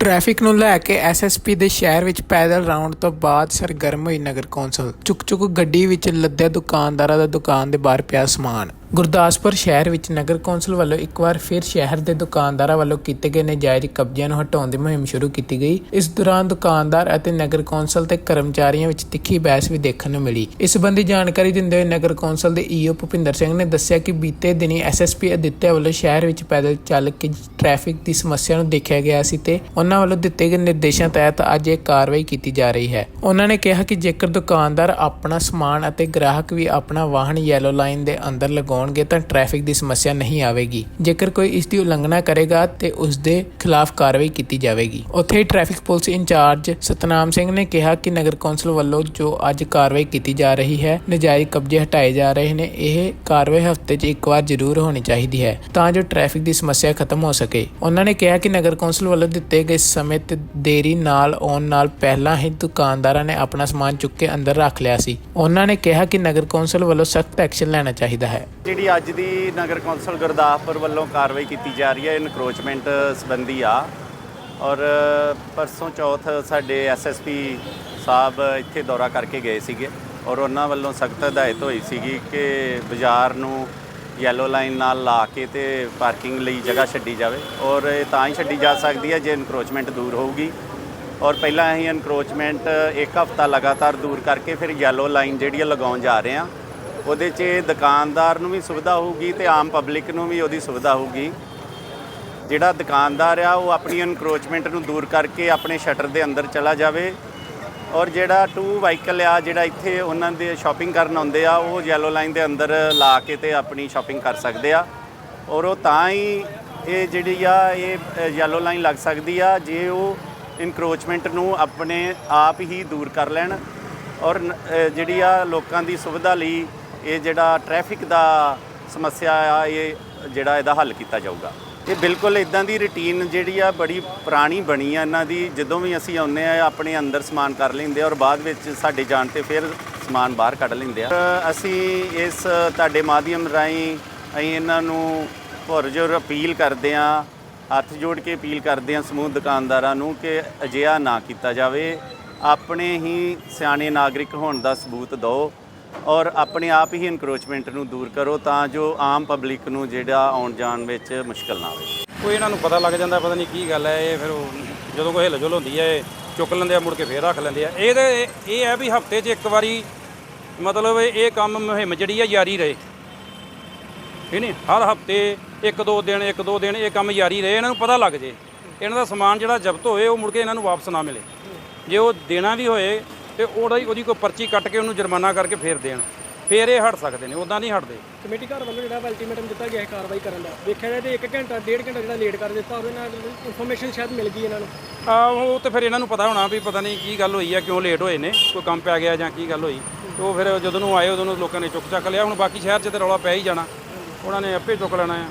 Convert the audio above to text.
Traffic ਨੂੰ ਲੈ ਕੇ SSP ਦੇ ਸ਼ਹਿਰ ਵਿੱਚ ਪੈਦਲ ਰਾਉਂਡ ਤੋਂ ਬਾਅਦ ਸਰਗਰਮ ਹੋਈ ਨਗਰ ਕੌਂਸਲ। ਚੁੱਕ ਚੁੱਕ ਗੱਡੀ ਵਿੱਚ ਲੱਦਿਆ ਦੁਕਾਨਦਾਰਾਂ ਦਾ ਦੁਕਾਨ ਦੇ ਬਾਹਰ ਪਿਆ ਸਮਾਨ। ਗੁਰਦਾਸਪੁਰ ਸ਼ਹਿਰ ਵਿੱਚ ਨਗਰ ਕੌਂਸਲ ਵੱਲੋਂ ਇੱਕ ਵਾਰ ਫਿਰ ਸ਼ਹਿਰ ਦੇ ਦੁਕਾਨਦਾਰਾਂ ਵੱਲੋਂ ਕੀਤੇ ਗਏ ਨਜਾਇਜ਼ ਕਬਜ਼ਿਆਂ ਨੂੰ ਹਟਾਉਣ ਦੀ ਮੁਹਿੰਮ ਸ਼ੁਰੂ ਕੀਤੀ ਗਈ। ਇਸ ਦੌਰਾਨ ਦੁਕਾਨਦਾਰ ਅਤੇ ਨਗਰ ਕੌਂਸਲ ਤੇ ਕਰਮਚਾਰੀਆਂ ਵਿੱਚ ਤਿੱਖੀ ਬਹਿਸ ਵੀ ਦੇਖਣ ਨੂੰ ਮਿਲੀ। ਇਸ ਸੰਬੰਧੀ ਜਾਣਕਾਰੀ ਦਿੰਦੇ ਹੋਏ ਨਗਰ ਕੌਂਸਲ ਦੇ ਈਓ ਭੁਪਿੰਦਰ ਸਿੰਘ ਨੇ ਦੱਸਿਆ ਕਿ ਬੀਤੇ ਦਿਨੀ ਐਸਐਸਪੀ ਅਦਿੱਤਿਆ ਵੱਲੋਂ ਸ਼ਹਿਰ ਵਿੱਚ ਪੈਦਲ ਚੱਲ ਕੇ ਟ੍ਰੈਫਿਕ ਦੀ ਸਮੱਸਿਆ ਨੂੰ ਦੇਖਿਆ ਗਿਆ ਸੀ ਤੇ ਉਹਨਾਂ ਵੱਲੋਂ ਦਿੱਤੇ ਗਏ ਨਿਰਦੇਸ਼ਾਂ ਤਹਿਤ ਅੱਜ ਇਹ ਕਾਰਵਾਈ ਕੀਤੀ ਜਾ ਰਹੀ ਹੈ। ਉਹਨਾਂ ਨੇ ਕਿਹਾ ਕਿ ਜੇਕਰ ਦੁਕਾਨਦਾਰ ਆਪਣਾ ਸਮਾਨ ਅਤੇ ਗ੍ਰਾਹਕ ਵੀ ਆਪਣਾ ਵਾਹਨ ਯੈਲੋ ਲਾਈਨ ਦੇ ਅੰਦਰ ਲਗਾਉਣਗੇ ਤਾਂ ਟ੍ਰੈਫਿਕ ਦੀ ਸਮੱਸਿਆ ਨਹੀਂ ਆਵੇਗੀ। ਜੇਕਰ ਕੋਈ ਇਸ ਦੀ ਉਲੰਘਣਾ ਕਰੇਗਾ ਤੇ ਉਸ ਦੇ ਖਿਲਾਫ ਕਾਰਵਾਈ ਕੀਤੀ ਜਾਵੇਗੀ। ਉੱਥੇ traffic police incharge Satnam Singh ਨੇ ਕਿਹਾ ਕਿ ਨਗਰ ਕੌਂਸਲ ਵੱਲੋਂ ਜੋ ਅੱਜ ਕਾਰਵਾਈ ਕੀਤੀ ਜਾ ਰਹੀ ਹੈ, ਨਜਾਇਜ਼ ਕਬਜ਼ੇ ਹਟਾਏ ਜਾ ਰਹੇ ਨੇ। ਇਹ ਕਾਰਵਾਈ ਹਫ਼ਤੇ 'ਚ ਇੱਕ ਵਾਰ ਜ਼ਰੂਰ ਹੋਣੀ ਚਾਹੀਦੀ ਹੈ, ਤਾਂ ਜੋ ਟ੍ਰੈਫਿਕ ਦੀ ਸਮੱਸਿਆ ਖਤਮ ਹੋ ਸਕੇ। ਉਹਨਾਂ ਨੇ ਕਿਹਾ ਕਿ ਨਗਰ ਕੌਂਸਲ ਵੱਲੋਂ ਦਿੱਤੇ ਗਏ ਸਮੇਂ ਤੇ ਦੇਰੀ ਨਾਲ ਆਉਣ ਨਾਲ ਪਹਿਲਾਂ ਹੀ ਦੁਕਾਨਦਾਰਾਂ ਨੇ ਆਪਣਾ ਸਮਾਨ ਚੁੱਕ ਕੇ ਅੰਦਰ ਰੱਖ ਲਿਆ ਸੀ। ਉਹਨਾਂ ਨੇ ਕਿਹਾ ਕਿ ਨਗਰ ਕੌਂਸਲ ਵੱਲੋਂ ਸਖਤ ਐਕਸ਼ਨ ਲੈਣਾ ਚਾਹੀਦਾ ਹੈ। ਜਿਹੜੀ ਅੱਜ ਦੀ ਨਗਰ ਕੌਂਸਲ ਗੁਰਦਾਸਪੁਰ ਵੱਲੋਂ ਕਾਰਵਾਈ ਕੀਤੀ ਜਾ ਰਹੀ ਹੈ ਇਨਕਰੋਚਮੈਂਟ ਸੰਬੰਧੀ ਆ। ਔਰ ਪਰਸੋਂ ਚੌਥ ਸਾਡੇ ਐਸਐਸਪੀ ਸਾਹਿਬ ਇੱਥੇ ਦੌਰਾ ਕਰਕੇ ਗਏ ਸੀਗੇ। ਔਰ ਉਹਨਾਂ ਵੱਲੋਂ ਸਖਤ ਹਦਾਇਤ ਹੋਈ ਸੀਗੀ ਕਿ ਬਾਜ਼ਾਰ ਨੂੰ ਯੈਲੋ ਲਾਈਨ ਨਾਲ ਲਾ ਕੇ ਤੇ ਪਾਰਕਿੰਗ ਲਈ ਜਗ੍ਹਾ ਛੱਡੀ ਜਾਵੇ। ਔਰ ਇਹ ਤਾਂ ਹੀ ਛੱਡੀ ਜਾ ਸਕਦੀ ਹੈ ਜੇ ਇਨਕਰੋਚਮੈਂਟ ਦੂਰ ਹੋਊਗੀ। ਔਰ ਪਹਿਲਾਂ ਅਸੀਂ ਇਨਕਰੋਚਮੈਂਟ ਇੱਕ ਹਫ਼ਤਾ ਲਗਾਤਾਰ ਦੂਰ ਕਰਕੇ ਫਿਰ ਯੈਲੋ ਲਾਈਨ ਜਿਹੜੀ ਆ ਲਗਾਉਣ ਜਾ ਰਹੇ ਹਾਂ। ਉਹਦੇ 'ਚ ਦੁਕਾਨਦਾਰ ਨੂੰ ਵੀ ਸੁਵਿਧਾ ਹੋਊਗੀ ਤੇ ਆਮ ਪਬਲਿਕ ਨੂੰ ਵੀ ਉਹਦੀ ਸੁਵਿਧਾ ਹੋਊਗੀ। ਜਿਹੜਾ ਦੁਕਾਨਦਾਰ ਆ, ਉਹ ਆਪਣੀ ਇਨਕਰੋਚਮੈਂਟ ਨੂੰ ਦੂਰ ਕਰਕੇ ਆਪਣੇ ਸ਼ਟਰ ਦੇ ਅੰਦਰ ਚਲਾ ਜਾਵੇ। ਔਰ ਜਿਹੜਾ ਟੂ ਵਾਹੀਕਲ ਆ, ਜਿਹੜਾ ਇੱਥੇ ਉਹਨਾਂ ਦੇ ਸ਼ਾਪਿੰਗ ਕਰਨ ਆਉਂਦੇ ਆ, ਉਹ ਯੈਲੋ ਲਾਈਨ ਦੇ ਅੰਦਰ ਲਾ ਕੇ ਤੇ ਆਪਣੀ ਸ਼ਾਪਿੰਗ ਕਰ ਸਕਦੇ ਆ। ਔਰ ਉਹ ਤਾਂ ਹੀ ਇਹ ਜਿਹੜੀ ਆ, ਇਹ ਯੈਲੋ ਲਾਈਨ ਲੱਗ ਸਕਦੀ ਆ, ਜੇ ਉਹ ਇਨਕਰੋਚਮੈਂਟ ਨੂੰ ਆਪਣੇ ਆਪ ਹੀ ਦੂਰ ਕਰ ਲੈਣ। ਔਰ ਜਿਹੜੀ ਆ ਲੋਕਾਂ ਦੀ ਸੁਵਿਧਾ ਲਈ ਇਹ ਜਿਹੜਾ ਟ੍ਰੈਫਿਕ ਦਾ ਸਮੱਸਿਆ ਆ, ਇਹ ਜਿਹੜਾ ਇਹਦਾ ਹੱਲ ਕੀਤਾ ਜਾਊਗਾ। ਇਹ ਬਿਲਕੁਲ ਇਦਾਂ ਦੀ ਰੁਟੀਨ ਜਿਹੜੀ ਆ, ਬੜੀ ਪੁਰਾਣੀ ਬਣੀ ਆ ਇਹਨਾਂ ਦੀ। ਜਦੋਂ ਵੀ ਅਸੀਂ ਆਉਂਦੇ ਆ, ਆਪਣੇ ਅੰਦਰ ਸਮਾਨ ਕਰ ਲੈਂਦੇ ਔਰ ਬਾਅਦ ਵਿੱਚ ਸਾਡੇ ਜਾਣ ਤੇ ਫਿਰ ਸਮਾਨ ਬਾਹਰ ਕੱਢ ਲੈਂਦੇ ਆ। ਅਸੀਂ ਇਸ ਤੁਹਾਡੇ ਮਾਧਿਅਮ ਰਾਹੀਂ ਅਸੀਂ ਇਹਨਾਂ ਨੂੰ ਪੁਰਜੋਰ ਅਪੀਲ ਕਰਦੇ ਆ, ਹੱਥ ਜੋੜ ਕੇ ਅਪੀਲ ਕਰਦੇ ਆ ਸਮੂਹ ਦੁਕਾਨਦਾਰਾਂ ਨੂੰ ਕਿ ਅਜਿਹਾ ਨਾ ਕੀਤਾ ਜਾਵੇ। ਆਪਣੇ ਹੀ ਸਿਆਣੇ ਨਾਗਰਿਕ ਹੋਣ ਦਾ ਸਬੂਤ ਦਿਓ। ਔਰ ਆਪਣੇ ਆਪ ਹੀ ਇਨਕਰੋਚਮੈਂਟ ਨੂੰ ਦੂਰ ਕਰੋ ਤਾਂ ਜੋ ਆਮ ਪਬਲਿਕ ਨੂੰ ਜਿਹੜਾ ਆਉਣ ਜਾਣ ਵਿੱਚ ਮੁਸ਼ਕਲ ਨਾ ਆਵੇ। ਕੋਈ ਇਹਨਾਂ ਨੂੰ ਪਤਾ ਲੱਗ ਜਾਂਦਾ, ਪਤਾ ਨਹੀਂ ਕੀ ਗੱਲ ਹੈ, ਇਹ ਫਿਰ ਉਹ ਜਦੋਂ ਕੋਈ ਹਿਲਜੁਲ ਹੁੰਦੀ ਹੈ, ਇਹ ਚੁੱਕ ਲੈਂਦੇ ਆ, ਮੁੜ ਕੇ ਫੇਰ ਰੱਖ ਲੈਂਦੇ ਆ। ਇਹ ਇਹਦੇ ਇਹ ਹੈ ਵੀ ਹਫ਼ਤੇ 'ਚ ਇੱਕ ਵਾਰੀ ਮਤਲਬ ਇਹ ਕੰਮ ਮੁਹਿੰਮ ਜਿਹੜੀ ਆ ਜਾਰੀ ਰਹੇ। ਠੀਕ ਨਹੀਂ? ਹਰ ਹਫ਼ਤੇ ਇੱਕ ਦੋ ਦਿਨ, ਇੱਕ ਦੋ ਦਿਨ ਇਹ ਕੰਮ ਜਾਰੀ ਰਹੇ, ਇਹਨਾਂ ਨੂੰ ਪਤਾ ਲੱਗ ਜੇ। ਇਹਨਾਂ ਦਾ ਸਮਾਨ ਜਿਹੜਾ ਜ਼ਬਤ ਹੋਏ, ਉਹ ਮੁੜ ਕੇ ਇਹਨਾਂ ਨੂੰ ਵਾਪਸ ਨਾ ਮਿਲੇ। ਜੇ ਉਹ ਦੇਣਾ ਵੀ ਹੋਏ ਤੇ ਉਹਦਾ ਹੀ ਉਹਦੀ ਕੋਈ ਪਰਚੀ ਕੱਟ ਕੇ ਉਹਨੂੰ ਜੁਰਮਾਨਾ ਕਰਕੇ ਫੇਰ ਦੇਣ। ਫੇਰ ਇਹ ਹਟ ਸਕਦੇ ਨੇ ਉਦਾਂ ਨਹੀਂ ਹਟਦੇ। ਕਮੇਟੀ ਘਰ ਵੱਲੋਂ ਜਿਹੜਾ ਅਲਟੀਮੇਟਮ ਦਿੱਤਾ ਗਿਆ ਹੈ ਕਾਰਵਾਈ ਕਰਨ ਦਾ। ਦੇਖਿਆ ਜਾਏ ਤੇ 1 ਘੰਟਾ ਡੇਢ ਘੰਟਾ ਜਿਹੜਾ ਲੇਟ ਕਰ ਦਿੱਤਾ ਉਹਦੇ ਨਾਲ ਇਨਫੋਰਮੇਸ਼ਨ ਸ਼ਾਇਦ ਮਿਲ ਗਈ ਇਹਨਾਂ ਨੂੰ। ਆ ਉਹ ਤੇ ਫਿਰ ਇਹਨਾਂ ਨੂੰ ਪਤਾ ਹੋਣਾ ਵੀ ਪਤਾ ਨਹੀਂ ਕੀ ਗੱਲ ਹੋਈ ਆ ਕਿਉਂ ਲੇਟ ਹੋਏ ਨੇ ਕੋਈ ਕੰਮ ਪੈ ਗਿਆ ਜਾਂ ਕੀ ਗੱਲ ਹੋਈ। ਤੇ ਉਹ ਫਿਰ ਜਦੋਂ ਨੂੰ ਆਏ ਉਦੋਂ ਨੂੰ ਲੋਕਾਂ ਨੇ ਚੁੱਕ ਚੱਕ ਲਿਆ ਹੁਣ ਬਾਕੀ ਸ਼ਹਿਰ 'ਚ ਤੇ ਰੌਲਾ ਪੈ ਹੀ ਜਾਣਾ। ਉਹਨਾਂ ਨੇ ਆਪੇ ਚੁੱਕ ਲੈਣਾ ਆ।